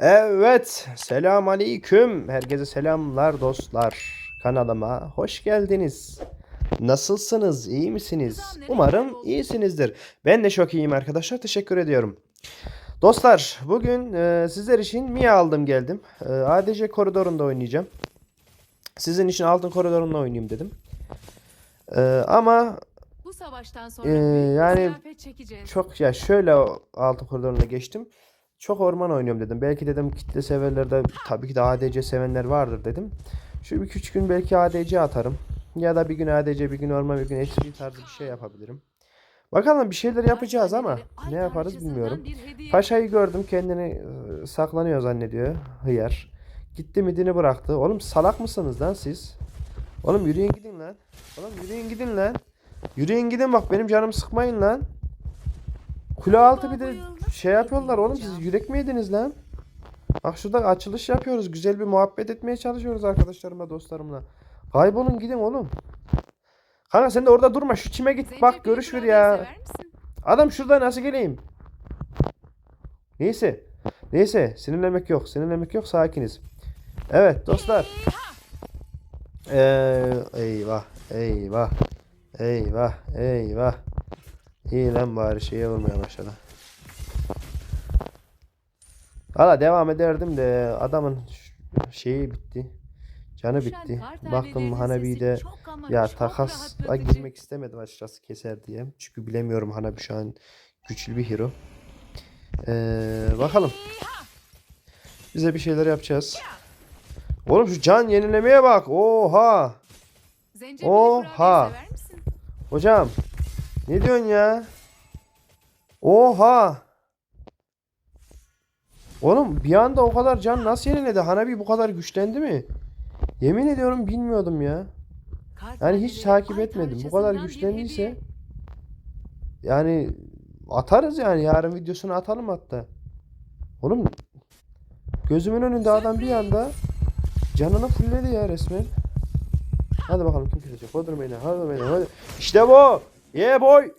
Evet, selam aleyküm. Herkese selamlar dostlar. Kanalıma hoş geldiniz. Nasılsınız? iyi misiniz? Umarım iyisinizdir. Ben de çok iyiyim arkadaşlar. Teşekkür ediyorum. Dostlar, bugün e, sizler için Mia aldım geldim. E, ADC koridorunda oynayacağım. Sizin için altın koridorunda oynayayım dedim. E, ama Bu savaştan sonra Ee, büyük bir yani çok ya şöyle altın koridoruna geçtim. Çok orman oynuyorum dedim. Belki dedim kitle severlerde tabii ki de ADC sevenler vardır dedim. Şu 2-3 gün belki ADC atarım. Ya da bir gün ADC, bir gün orman, bir gün XP tarzı bir şey yapabilirim. Bakalım bir şeyler yapacağız ama ne yaparız bilmiyorum. Paşa'yı gördüm kendini e, saklanıyor zannediyor. Hıyar. Gitti midini bıraktı. Oğlum salak mısınız lan siz? Oğlum yürüyün gidin lan. Oğlum yürüyün gidin lan. Yürüyün gidin bak benim canımı sıkmayın lan. Kule altı bir de şey yapıyorlar oğlum siz yürek mi yediniz lan? Bak şurada açılış yapıyoruz. Güzel bir muhabbet etmeye çalışıyoruz arkadaşlarımla dostlarımla. Kaybolun gidin oğlum. Kanka sen de orada durma şu çime git bak görüş ver ya. Adam şurada nasıl geleyim? Neyse. Neyse sinirlenmek yok. Sinirlenmek yok sakiniz. Evet dostlar. Ee, eyvah. Eyvah. Eyvah. Eyvah. İyi lan bari şeye vurmaya başladı. Valla devam ederdim de adamın şeyi bitti. Canı bitti. Baktım Hanabi de ya takasla girmek istemedim açıkçası keser diye. Çünkü bilemiyorum Hanabi şu an güçlü bir hero. Ee, bakalım. Bize bir şeyler yapacağız. Oğlum şu can yenilemeye bak. Oha. Oha. Hocam. Ne diyorsun ya? Oha. Oğlum bir anda o kadar can nasıl yeniledi? Hanabi bu kadar güçlendi mi? Yemin ediyorum bilmiyordum ya. Yani hiç takip etmedim. Bu kadar güçlendiyse yani atarız yani yarın videosunu atalım hatta. Oğlum gözümün önünde adam bir anda canını fulledi ya resmen. Hadi bakalım kim kesecek. Hodrum beni. Hodrum beni. Hadi. İşte bu. Yeah boy.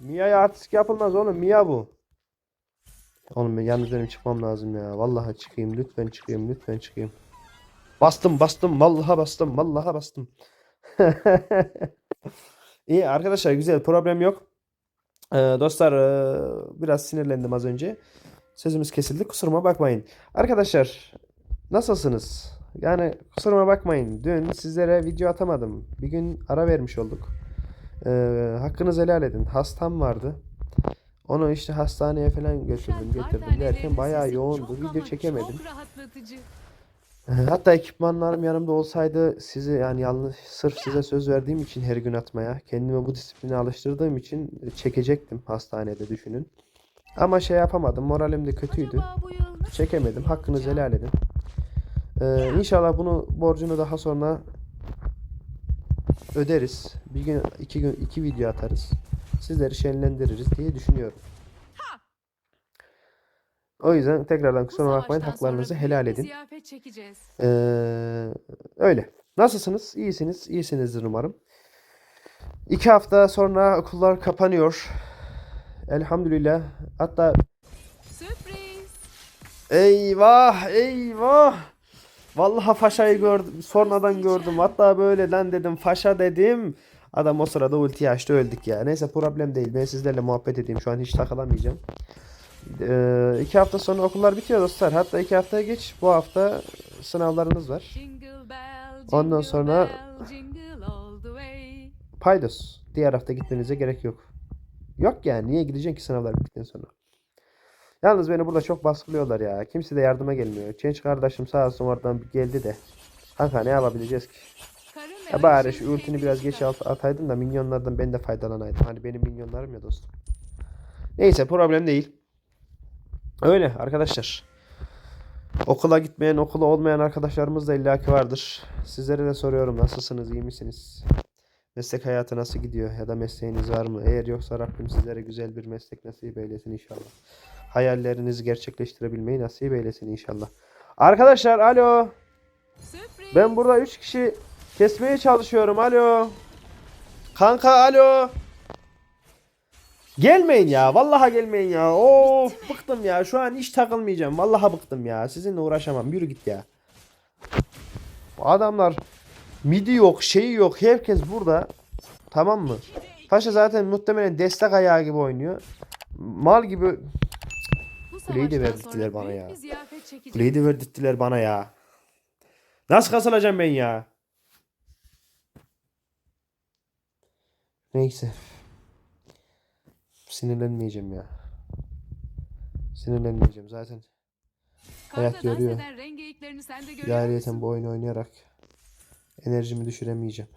Mia'ya artistik yapılmaz oğlum. Mia bu. Oğlum ben yalnız benim çıkmam lazım ya. Vallahi çıkayım. Lütfen çıkayım. Lütfen çıkayım. Bastım bastım. Vallahi bastım. Vallahi bastım. İyi arkadaşlar güzel. Problem yok. Ee, dostlar ee, biraz sinirlendim az önce. Sözümüz kesildi. Kusuruma bakmayın. Arkadaşlar nasılsınız? Yani kusuruma bakmayın. Dün sizlere video atamadım. Bir gün ara vermiş olduk. Ee, hakkınızı helal edin. Hastam vardı. Onu işte hastaneye falan götürdüm getirdim derken bayağı yoğundu. Video çekemedim. Hatta ekipmanlarım yanımda olsaydı sizi yani yalnız sırf size söz verdiğim için her gün atmaya, kendimi bu disipline alıştırdığım için çekecektim hastanede düşünün. Ama şey yapamadım. Moralim de kötüydü. Çekemedim. Hakkınızı helal edin. Ee, inşallah bunu borcunu daha sonra öderiz. Bir gün iki gün iki video atarız. Sizleri şenlendiririz diye düşünüyorum. O yüzden tekrardan kusura bakmayın haklarınızı helal edin. Ee, öyle. Nasılsınız? İyisiniz. İyisinizdir umarım. İki hafta sonra okullar kapanıyor. Elhamdülillah. Hatta Sürpriz. eyvah eyvah. Vallahi faşayı gördüm. Sonradan gördüm. Hatta böyle lan dedim faşa dedim. Adam o sırada ulti açtı öldük ya. Neyse problem değil. Ben sizlerle muhabbet edeyim. Şu an hiç takılamayacağım. Ee, iki hafta sonra okullar bitiyor dostlar. Hatta iki haftaya geç. Bu hafta sınavlarınız var. Ondan sonra-. Paydos. Diğer hafta gitmenize gerek yok. Yok yani. Niye gideceksin ki sınavlar bittikten sonra? Yalnız beni burada çok baskılıyorlar ya. Kimse de yardıma gelmiyor. Çenç kardeşim sağ olsun oradan geldi de. Kanka ne yapabileceğiz ki? Ya bari şu ultini biraz geç at- ataydın da minyonlardan ben de faydalanaydım. Hani benim minyonlarım ya dostum. Neyse problem değil. Öyle arkadaşlar. Okula gitmeyen, okula olmayan arkadaşlarımız da illaki vardır. Sizlere de soruyorum nasılsınız, iyi misiniz? Meslek hayatı nasıl gidiyor ya da mesleğiniz var mı? Eğer yoksa Rabbim sizlere güzel bir meslek nasip eylesin inşallah. Hayallerinizi gerçekleştirebilmeyi nasip eylesin inşallah. Arkadaşlar alo. Ben burada 3 kişi kesmeye çalışıyorum. Alo. Kanka alo. Gelmeyin ya. Vallahi gelmeyin ya. Of bıktım ya. Şu an hiç takılmayacağım. Vallahi bıktım ya. Sizinle uğraşamam. Yürü git ya. Bu adamlar midi yok, şeyi yok. Herkes burada. Tamam mı? Paşa zaten muhtemelen destek ayağı gibi oynuyor. Mal gibi Kuleyi de verdirttiler bana ya. kuleyi de verdirttiler bana ya. Nasıl kasılacağım ben ya? Neyse. Sinirlenmeyeceğim ya. Sinirlenmeyeceğim zaten. hayat görüyor Yariyeten bu oyunu oynayarak enerjimi düşüremeyeceğim.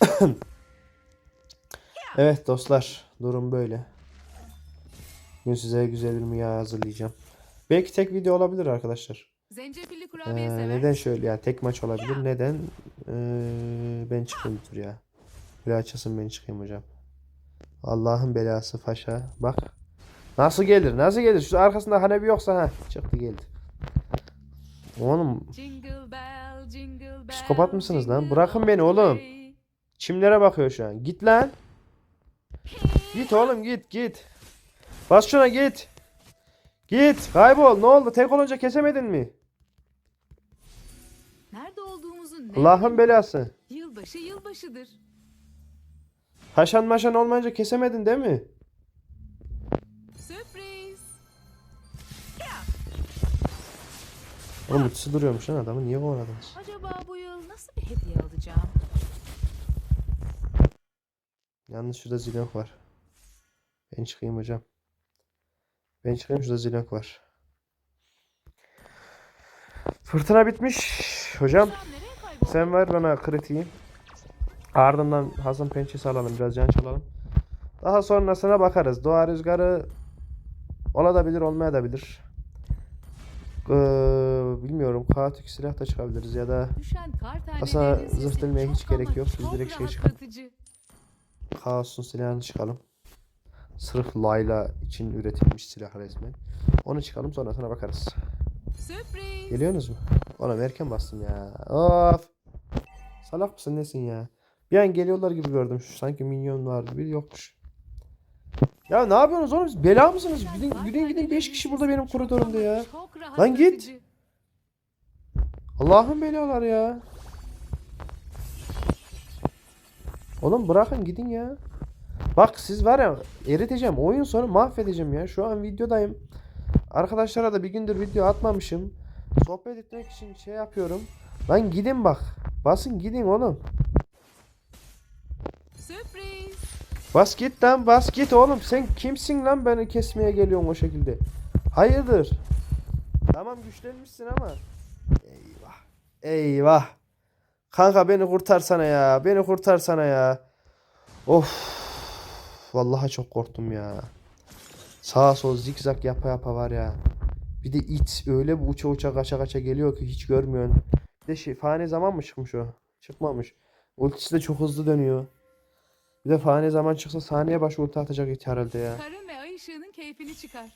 evet dostlar durum böyle. Bugün size güzel bir miya hazırlayacağım. Belki tek video olabilir arkadaşlar. Zencefilli Ee, kurabiye sever neden şöyle yani tek maç olabilir. Neden? Ee, ben çıkayım dur ya. Bir açılsın ben çıkayım hocam. Allah'ın belası faşa. Bak. Nasıl gelir? Nasıl gelir? Şu arkasında hanebi yoksa ha çıktı geldi. Oğlum Psikopat mısınız lan? Bırakın beni oğlum. Çimlere bakıyor şu an. Git lan. Git oğlum git git. Bas şuna git. Git. Kaybol. Ne oldu? Tek olunca kesemedin mi? Nerede olduğumuzu ne Allah'ın belası. Yılbaşı yılbaşıdır. Haşan maşan olmayınca kesemedin değil mi? Sürpriz. Oğlum ultisi duruyormuş lan adamı. Niye kovaladınız? Acaba bu yıl nasıl bir hediye alacağım? Yalnız şurada zilonk var. Ben çıkayım hocam. Ben çıkayım şurada zilonk var. Fırtına bitmiş. Hocam Sen ver bana kritiği. Ardından Hasan pençesi alalım. Biraz can çalalım. Daha sonrasına bakarız. Doğa rüzgarı olabilir olmayabilir. Ee, bilmiyorum. Kaotik silah da çıkabiliriz ya da Aslında zırh delmeye hiç gerek yok. Biz direkt şey çıkalım. Kaos'un silahını çıkalım. Sırf Layla için üretilmiş silah resmen. Onu çıkalım sonrasına bakarız. Sürpriz. Geliyorsunuz mu? Oğlum erken bastım ya. Of. Salak mısın nesin ya? Bir an geliyorlar gibi gördüm. Şu sanki minyon var gibi yokmuş. Ya ne yapıyorsunuz oğlum? Siz Bela mısınız? Gidin gidin gidin 5 tanelerinin kişi burada benim koridorumda ya. Lan git. Allah'ın belalar ya. Oğlum bırakın gidin ya. Bak siz var ya eriteceğim. Oyun sonu mahvedeceğim ya. Şu an videodayım. Arkadaşlara da bir gündür video atmamışım. Sohbet etmek için şey yapıyorum. Lan gidin bak. Basın gidin oğlum. Sürpriz. Bas git lan bas git oğlum. Sen kimsin lan beni kesmeye geliyorsun o şekilde? Hayırdır? Tamam güçlenmişsin ama. Eyvah. Eyvah. Kanka beni kurtarsana ya. Beni kurtarsana ya. Of. Vallahi çok korktum ya. Sağa sol zikzak yapa yapa var ya. Bir de it öyle bir uça uça kaça kaça geliyor ki hiç görmüyorsun. Bir de şey fani zaman mı çıkmış o? Çıkmamış. Ultisi de çok hızlı dönüyor. Bir de fani zaman çıksa saniye başı ulti atacak it herhalde ya. Karın ve ay ışığının keyfini çıkar.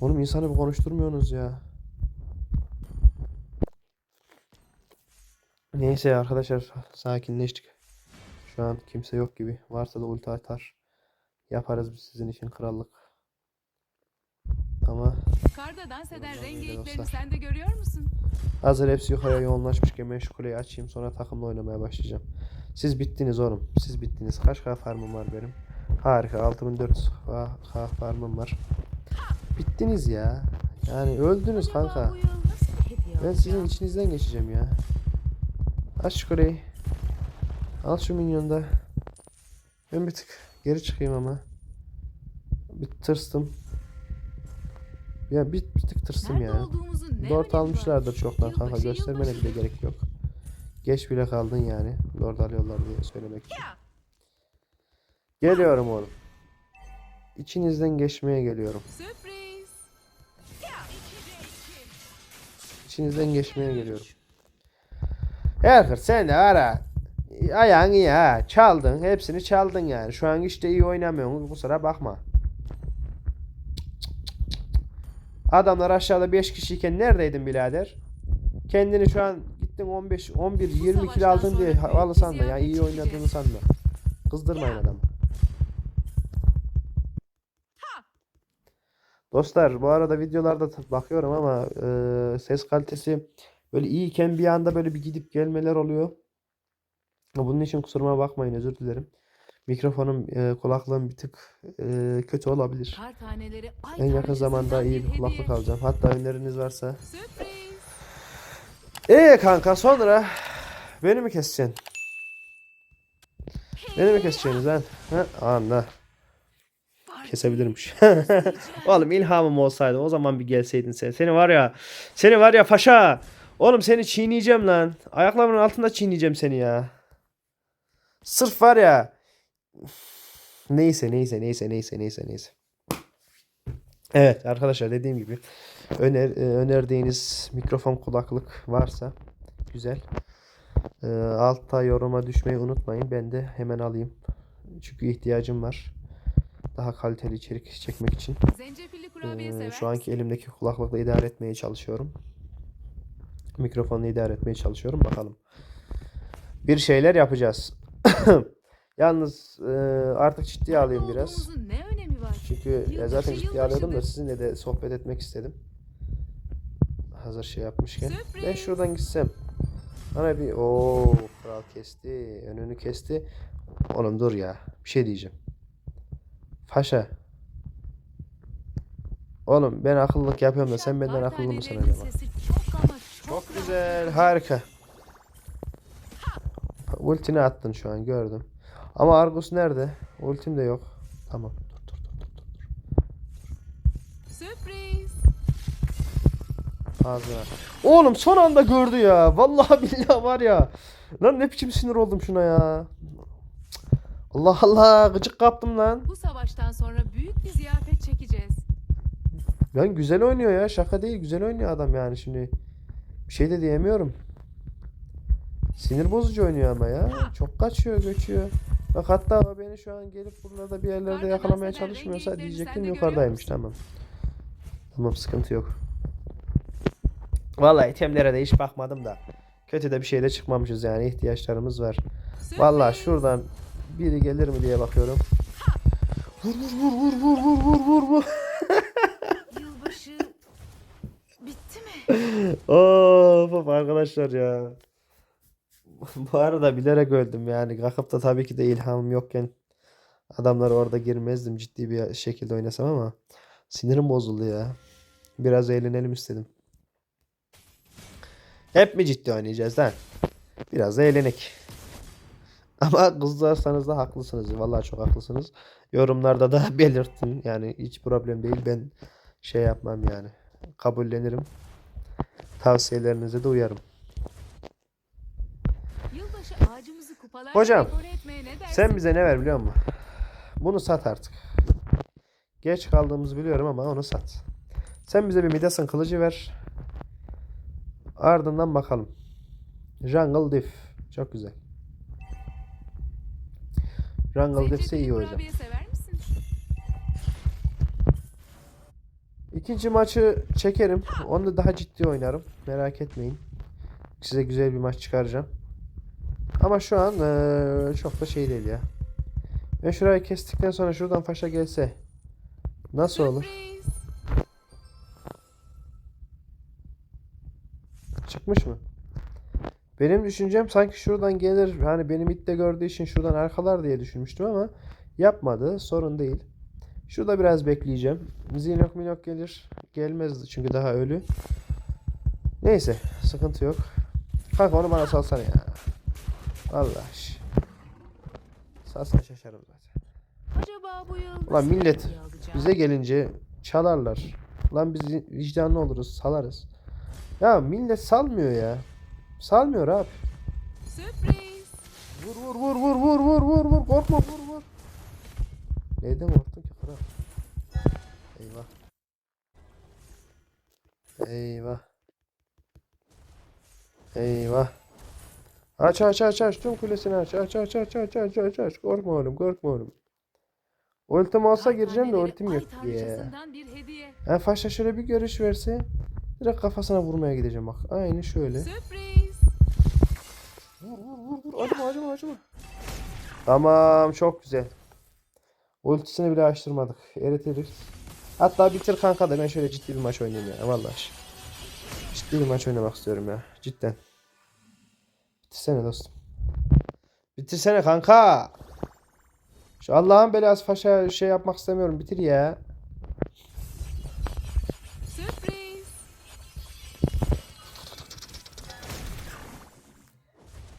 Oğlum insanı bir konuşturmuyorsunuz ya. Neyse arkadaşlar sakinleştik. Şu an kimse yok gibi. Varsa da ulti atar. Yaparız biz sizin için krallık. Ama Karda dans eden dostlar. sen de görüyor musun? hazır hepsi yukarıya yoğunlaşmışken ben şu kuleyi açayım sonra takımla oynamaya başlayacağım. Siz bittiniz oğlum. Siz bittiniz. Kaç K farmım var benim? Harika. 6400 K farmım var. Bittiniz ya. Yani öldünüz kanka. Ben sizin içinizden geçeceğim ya. Aç şu kuleyi. Al şu minyonu da. Ben bir tık geri çıkayım ama. Bir tırstım. Ya bir, bir tık tırstım ya. var? almışlardır çoktan kanka. Göstermene bile gerek yok. Geç bile kaldın yani. Lord alıyorlar diye söylemek için. Geliyorum oğlum. İçinizden geçmeye geliyorum. İçinizden geçmeye geliyorum. Erkır sen de ara. Ayağın iyi ha. Çaldın. Hepsini çaldın yani. Şu an işte iyi oynamıyorsun. Kusura bakma. Adamlar aşağıda 5 kişiyken neredeydin birader? Kendini şu an gittin 15, 11, 20 kilo aldın diye havalı sanma ya. iyi oynadığını sanma. Kızdırmayın adamı. Dostlar bu arada videolarda bakıyorum ama e, ses kalitesi böyle iyiyken bir anda böyle bir gidip gelmeler oluyor. Bunun için kusuruma bakmayın özür dilerim. Mikrofonum e, kulaklığım bir tık e, kötü olabilir. Taneleri En yakın zamanda iyi bir hediye. kulaklık alacağım. Hatta öneriniz varsa. Sürpriz. Ee kanka sonra beni mi keseceksin? Beni mi keseceksiniz lan? Ha? Anla. Kesebilirmiş. Oğlum ilhamım olsaydı o zaman bir gelseydin sen. Seni var ya. Seni var ya paşa. Oğlum seni çiğneyeceğim lan. Ayaklarımın altında çiğneyeceğim seni ya. Sırf var ya. Neyse neyse neyse neyse neyse neyse. Evet arkadaşlar dediğim gibi öner, e, önerdiğiniz mikrofon kulaklık varsa güzel. E, altta yoruma düşmeyi unutmayın. Ben de hemen alayım. Çünkü ihtiyacım var. Daha kaliteli içerik çekmek için. Sever şu anki elimdeki kulaklıkla idare etmeye çalışıyorum. Mikrofonla idare etmeye çalışıyorum. Bakalım. Bir şeyler yapacağız. Yalnız e, artık ciddiye alayım biraz. ne önemi var? Çünkü ya zaten ciddiye alıyordum da sizinle de sohbet etmek istedim. Hazır şey yapmışken. Ben Sürpriz. şuradan gitsem. Bana bir o kral kesti. Önünü kesti. Oğlum dur ya. Bir şey diyeceğim. Paşa. Oğlum ben akıllılık yapıyorum da sen benden akıllı mısın acaba? çok güzel. Harika. Ultini attın şu an gördüm. Ama Argus nerede? Ultim de yok. Tamam. Dur dur dur dur. dur. Sürpriz. Ağzına. Oğlum son anda gördü ya. Vallahi billahi var ya. Lan ne biçim sinir oldum şuna ya. Allah Allah gıcık kaptım lan. Bu savaştan sonra büyük bir ziyafet çekeceğiz. Lan güzel oynuyor ya. Şaka değil. Güzel oynuyor adam yani şimdi. Bir şey de diyemiyorum. Sinir bozucu oynuyor ama ya. Çok kaçıyor, göçüyor. Bak hatta o beni şu an gelip buralarda bir yerlerde yakalamaya çalışmıyorsa diyecektim yukarıdaymış. Tamam. Tamam sıkıntı yok. Vallahi itemlere de hiç bakmadım da. Kötü de bir şey de çıkmamışız yani ihtiyaçlarımız var. Vallahi şuradan biri gelir mi diye bakıyorum. Vur vur vur vur vur vur vur vur. Yılbaşı bitti mi? Of of arkadaşlar ya. Bu arada bilerek öldüm yani. Kalkıp da tabii ki de ilhamım yokken adamlar orada girmezdim ciddi bir şekilde oynasam ama sinirim bozuldu ya. Biraz eğlenelim istedim. Hep mi ciddi oynayacağız lan? Biraz da eğlenek. Ama kızlarsanız da haklısınız. Vallahi çok haklısınız. Yorumlarda da belirtin. Yani hiç problem değil. Ben şey yapmam yani. Kabullenirim. Tavsiyelerinize de uyarım. Hocam? Sen bize ne ver biliyor musun? Bunu sat artık. Geç kaldığımızı biliyorum ama onu sat. Sen bize bir Midas'ın kılıcı ver. Ardından bakalım. Jungle Diff. Çok güzel. Jungle Diff ise Zencefilli iyi hocam. İkinci maçı çekerim. Onu da daha ciddi oynarım. Merak etmeyin. Size güzel bir maç çıkaracağım. Ama şu an eee, çok da şey değil ya. Ben şurayı kestikten sonra şuradan faşa gelse nasıl olur? Çıkmış mı? Benim düşüncem sanki şuradan gelir. Hani benim itte gördüğü için şuradan arkalar diye düşünmüştüm ama yapmadı. Sorun değil. Şurada biraz bekleyeceğim. Zinok minok gelir. Gelmez çünkü daha ölü. Neyse sıkıntı yok. Kanka onu bana salsana ya. Vallahi. şş. Salsan şaşarım zaten. Acaba bu yıl Ulan millet? Bize gelince çalarlar. Lan biz vicdanlı oluruz, salarız. Ya millet salmıyor ya. Salmıyor abi. Sürpriz. Vur vur vur vur vur vur vur vur korkma vur vur. Neyden korktun ki kral? Eyvah. Eyvah. Eyvah. Aç aç aç aç tüm kulesini aç aç aç aç aç aç aç aç korkma oğlum korkma oğlum. Ultim olsa gireceğim de ultim yok diye. Ha Faşa şöyle bir görüş verse direkt kafasına vurmaya gideceğim bak. Aynı şöyle. Sürpriz. Vur vur vur vur. Acıma acıma acıma. Tamam çok güzel. Ultisini bile açtırmadık. Eritiriz. Hatta bitir kanka da ben şöyle ciddi bir maç oynayayım ya vallahi. Ciddi bir maç oynamak istiyorum ya cidden. Bitirsene dostum. Bitirsene kanka. Şu Allah'ın belası faşa şey yapmak istemiyorum bitir ya. Sürpriz.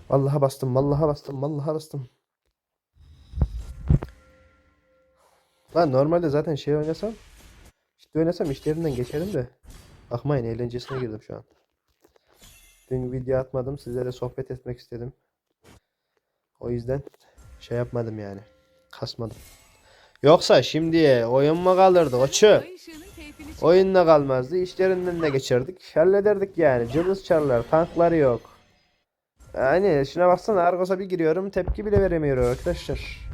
Vallahi bastım, vallahi bastım, vallahi bastım. Lan normalde zaten şey oynasam, işte oynasam işlerinden geçerim de. Bakmayın eğlencesine girdim şu an. Dün video atmadım, sizlere sohbet etmek istedim. O yüzden şey yapmadım yani. Kasmadım. Yoksa şimdi oyun mu kalırdı çıkar. Oyunla kalmazdı. işlerinden de geçerdik. Hallederdik yani. Cılız çarlar. Tankları yok. Yani şuna baksana Argos'a bir giriyorum. Tepki bile veremiyor arkadaşlar.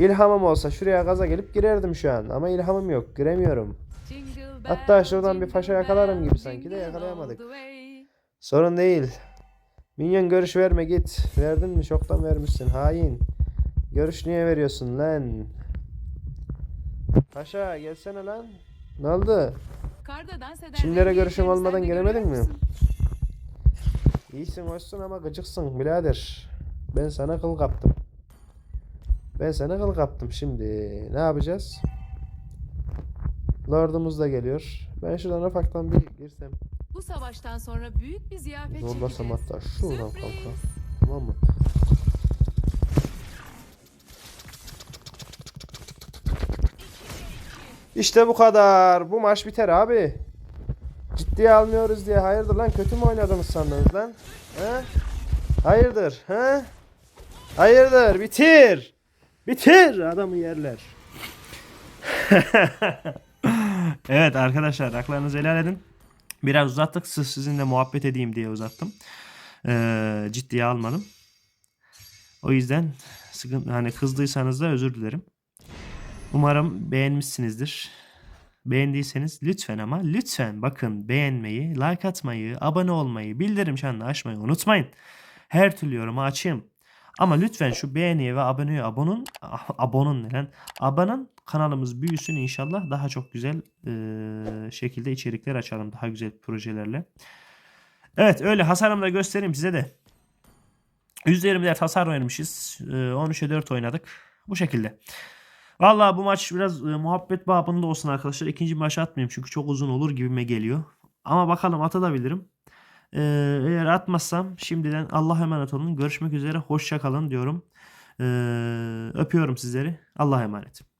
İlhamım olsa şuraya gaza gelip girerdim şu an. Ama ilhamım yok. Giremiyorum. Hatta şuradan bir faşa yakalarım gibi sanki de yakalayamadık. Sorun değil. Minyon görüş verme git. Verdin mi? Çoktan vermişsin. Hain. Görüş niye veriyorsun lan? Paşa gelsene lan. Ne oldu? Rengi görüşüm olmadan gelemedin mi? İyisin hoşsun ama gıcıksın birader. Ben sana kıl kaptım. Ben sana kıl kaptım şimdi. Ne yapacağız? Lordumuz da geliyor. Ben şuradan ufaktan bir girsem. Bu savaştan sonra büyük bir ziyafet Zorlasam çekeceğiz. hatta şuradan Sürpriz. kanka. Tamam mı? İşte bu kadar. Bu maç biter abi. Ciddiye almıyoruz diye. Hayırdır lan kötü mü oynadınız sandınız lan? He? Hayırdır? He? Hayırdır? Bitir. Bitir. Adamı yerler. evet arkadaşlar haklarınızı helal edin. Biraz uzattık. Sırf sizinle muhabbet edeyim diye uzattım. Ee, ciddiye almadım. O yüzden sıkıntı hani kızdıysanız da özür dilerim. Umarım beğenmişsinizdir. Beğendiyseniz lütfen ama lütfen bakın beğenmeyi, like atmayı, abone olmayı, bildirim çanını açmayı unutmayın. Her türlü yoruma açayım. Ama lütfen şu beğeniye ve aboneye abonun abonun ne lan? Abanın kanalımız büyüsün inşallah daha çok güzel eee, şekilde içerikler açalım daha güzel projelerle. Evet öyle hasarımı da göstereyim size de. %24 hasar vermişiz. Eee, 13'e 4 oynadık. Bu şekilde. Vallahi bu maç biraz e, muhabbet babında olsun arkadaşlar. İkinci maçı atmayayım çünkü çok uzun olur gibime geliyor. Ama bakalım atabilirim. Ee, eğer atmazsam şimdiden Allah'a emanet olun. Görüşmek üzere. Hoşça kalın diyorum. Ee, öpüyorum sizleri. Allah'a emanet.